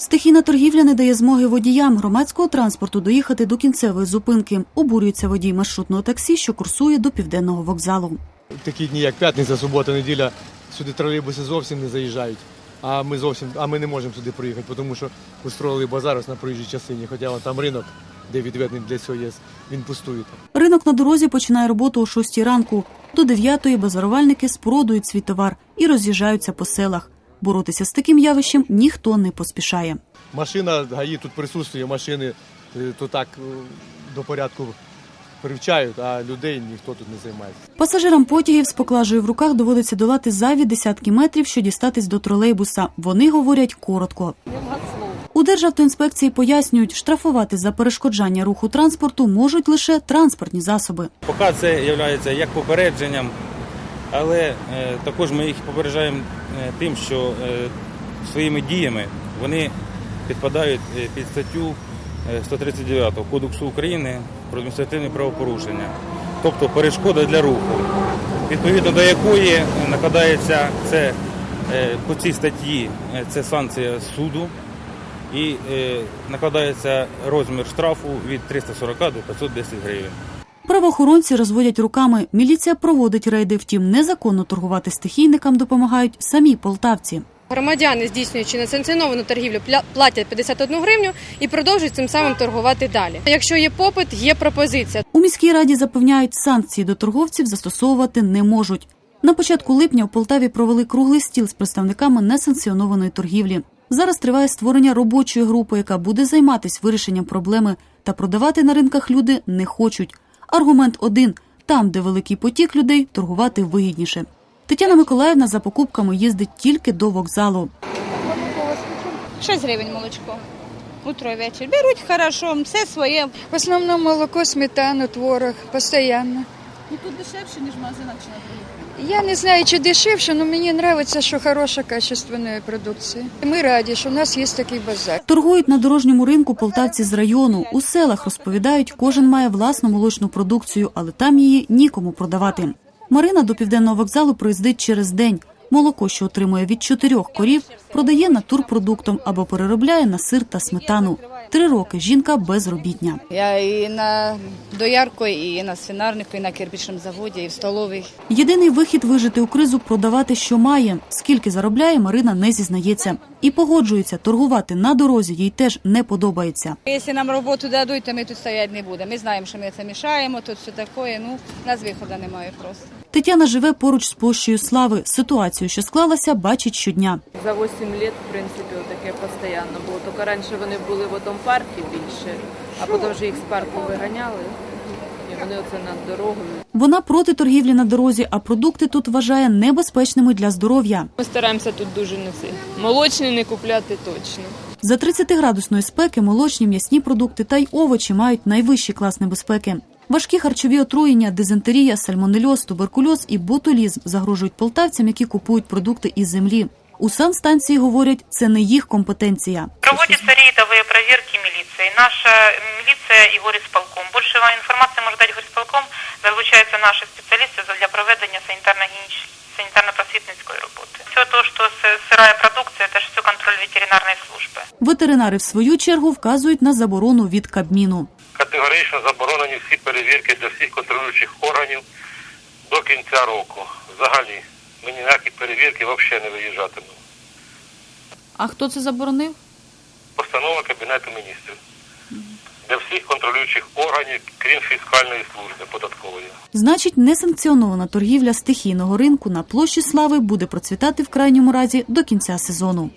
Стихійна торгівля не дає змоги водіям громадського транспорту доїхати до кінцевої зупинки. Обурюється водій маршрутного таксі, що курсує до південного вокзалу. такі дні, як п'ятниця, субота, неділя, сюди тролейбуси зовсім не заїжджають. А ми зовсім, а ми не можемо сюди проїхати, тому що устроїли базар на проїжджій частині. Хоча там ринок, де відведений для цього є, він пустує. Ринок на дорозі починає роботу о 6 ранку. До 9 базарувальники спродують свій товар і роз'їжджаються по селах. Боротися з таким явищем ніхто не поспішає. Машина ГАІ тут присутствує, машини е, то так е, до порядку привчають, а людей ніхто тут не займається. Пасажирам потягів з поклажею в руках доводиться долати зайві десятки метрів, що дістатись до тролейбуса. Вони говорять коротко. У Державтоінспекції пояснюють, штрафувати за перешкоджання руху транспорту можуть лише транспортні засоби. Поки це є як попередженням, але е, також ми їх попереджаємо е, тим, що е, своїми діями вони підпадають під статтю е, 139 Кодексу України про адміністративне правопорушення, тобто перешкода для руху, відповідно до якої накладається це по цій статті це санкція суду і накладається розмір штрафу від 340 до 510 гривень. Правоохоронці розводять руками. Міліція проводить рейди. Втім, незаконно торгувати стихійникам допомагають самі полтавці. Громадяни, здійснюючи несанкціоновану торгівлю, платять 51 гривню і продовжують цим самим торгувати далі. Якщо є попит, є пропозиція. У міській раді запевняють, санкції до торговців застосовувати не можуть. На початку липня у Полтаві провели круглий стіл з представниками несанкціонованої торгівлі. Зараз триває створення робочої групи, яка буде займатися вирішенням проблеми. Та продавати на ринках люди не хочуть. Аргумент один: там, де великий потік людей, торгувати вигідніше. Тетяна Миколаївна за покупками їздить тільки до вокзалу. 6 гривень молочко. Утро і вечір. Беруть хорошо, все своє. В основному молоко, сметану, творог, постоянно. Ну тут дешевше, ніж в магазинах чи на других. Я не знаю, чи дешевше, но мені подобається, що хороша качественна продукція. Ми раді, що у нас є такий базар. Торгують на дорожньому ринку полтавці з району. У селах розповідають, кожен має власну молочну продукцію, але там її нікому продавати. Марина до південного вокзалу приїздить через день. Молоко, що отримує від чотирьох корів, продає натурпродуктом або переробляє на сир та сметану. Три роки жінка безробітня. Я і на доярку, і на свинарнику, і на кирпичному заводі, і в столовій. Єдиний вихід вижити у кризу продавати, що має. Скільки заробляє, Марина не зізнається. І погоджується, торгувати на дорозі їй теж не подобається. Якщо нам роботу дадуть, то ми тут стояти не будемо. Ми знаємо, що ми це мішаємо, тут все таке. Ну, нас виходу немає просто. Тетяна живе поруч з площею слави. Ситуацію, що склалася, бачить щодня. За 8 років, в принципі, таке постійно було. Тільки раніше вони були в парку більше, а потім вже їх з парку виганяли. І вони оце над дорогою. Вона проти торгівлі на дорозі, а продукти тут вважає небезпечними для здоров'я. Ми стараємося тут дуже не це. Молочні не купляти точно. За 30-градусної спеки молочні, м'ясні продукти та й овочі мають найвищий клас небезпеки. Важкі харчові отруєння, дизентерія, сальмонельоз, туберкульоз і ботулізм загрожують полтавцям, які купують продукти із землі. У санстанції говорять, це не їх компетенція. Проводятся рейдовые проверки милиции. Наша милиция и горисполком. Больше вам информации может дать горисполком. Залучаються наші спеціалісти для проведення санітарно-просвітницької роботи. Все то, що с- продукція, це ж все контроль ветеринарної служби. Ветеринари, в свою чергу, вказують на заборону від Кабміну. категорично заборонені всі перевірки для всіх контролюючих органів до кінця року. Взагалі, ми ніякі перевірки взагалі не виїжджатимемо. А хто це заборонив? Постанова Кабінету міністрів. Для всіх контролюючих органів, крім фіскальної служби податкової. Значить, несанкціонована торгівля стихійного ринку на площі слави буде процвітати в крайньому разі до кінця сезону.